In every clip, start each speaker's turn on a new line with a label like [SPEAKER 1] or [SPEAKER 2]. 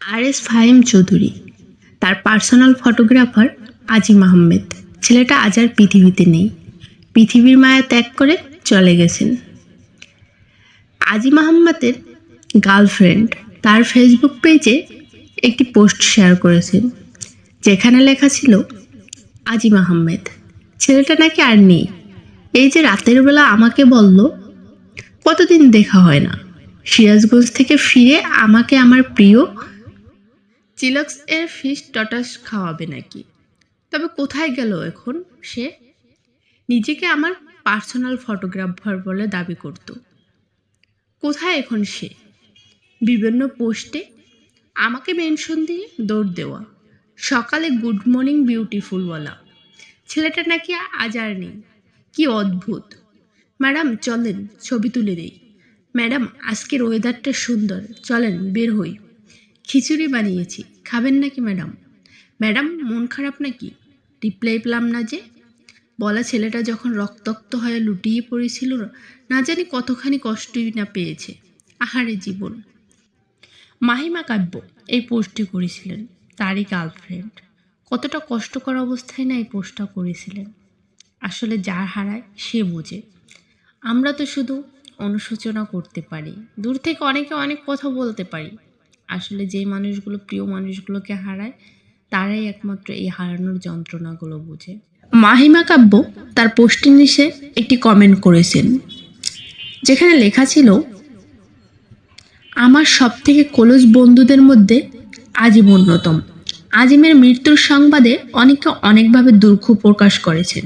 [SPEAKER 1] আর S Fahim Chowdhury, তার personal photographer আজিম আহমেদ। ছেলেটা আজ আর পৃথিবীতে নেই। পৃথিবীর মায়া ত্যাগ করে চলে গেছেন। আজিম আহমেদের গার্লফ্রেন্ড তার ফেসবুক পেজে একটি পোস্ট শেয়ার করেছেন, যেখানে লেখা ছিল, আজিম আহমেদ ছেলেটা নাকি আর নেই। এই যে রাতের বেলা আমাকে বলল, কতদিন দেখা হয় না। সিরাজগঞ্জ থেকে ফিরে আমাকে আমার প্রিয় চিলক্স এর ফিশ টটাস খাওয়াবে নাকি? তবে কোথায় গেল এখন সে? নিজেকে আমার পার্সোনাল ফটোগ্রাফার বলে দাবি করত। কোথায় এখন সে? বিভিন্ন পোস্টে আমাকে মেনশন দিয়ে দৌড় দেওয়া। সকালে গুড মর্নিং বিউটিফুল বলা। ছেলেটা নাকি আজ আর নেই। কি অদ্ভুত। ম্যাডাম, চলেন, ছবি তুলে দেই। ম্যাডাম, আজকের ওয়েদারটা সুন্দর। চলেন, বের হই। খিচুড়ি বানিয়েছি। খাবেন নাকি, ম্যাডাম? ম্যাডাম, মন খারাপ নাকি? রিপ্লাই পেলাম না যে। বলা ছেলেটা যখন রক্তাক্ত হয়ে লুটিয়ে পড়েছিল, না জানি কতখানি কষ্টই না পেয়েছে। আহারে জীবন। মাহিমা কাব্য, এই পোস্টটি করেছিলেন। তারই গার্লফ্রেন্ড কতটা কষ্টকর অবস্থায় না এই পোস্টটা করেছিলেন। আসলে যার হারায় সে বোঝে। আমরা তো শুধু অনুশোচনা করতে পারি। দূর থেকে অনেকে অনেক কথা বলতে পারি। আসলে যে মানুষগুলো প্রিয় মানুষগুলোকে হারায়, তারাই একমাত্র এই হারানোর যন্ত্রণাগুলো বোঝে। মাহিমা কাব্য তার পোস্টের নিচে একটি কমেন্ট করেছেন, যেখানে লেখা ছিল, আমার সব থেকে কলজ বন্ধুদের মধ্যে আজিম অন্যতম। আজিমের মৃত্যুর সংবাদে অনেকে অনেকভাবে দুঃখ প্রকাশ করেছেন।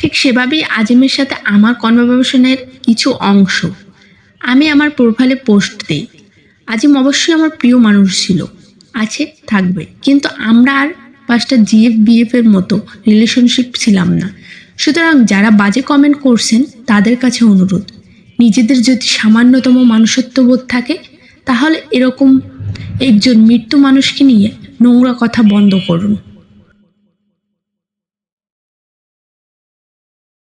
[SPEAKER 1] ঠিক সেভাবেই আজিমের সাথে আমার কনভারসেশনের কিছু অংশ। আমি আমার প্রোফাইলে পোস্ট দিই। আজিম অবশ্যই আমার প্রিয় মানুষ ছিল, আছে, থাকবে। কিন্তু আমরা আর পাঁচটা জিএফ বিএফ এর মতো রিলেশনশিপ ছিলাম না। সুতরাং যারা বাজে কমেন্ট করছেন, তাদের কাছে অনুরোধ, নিজেদের যদি সামান্যতম মানুষত্ববোধ থাকে, তাহলে এরকম একজন মৃত্যু মানুষকে নিয়ে নোংরা কথা বন্ধ করুন।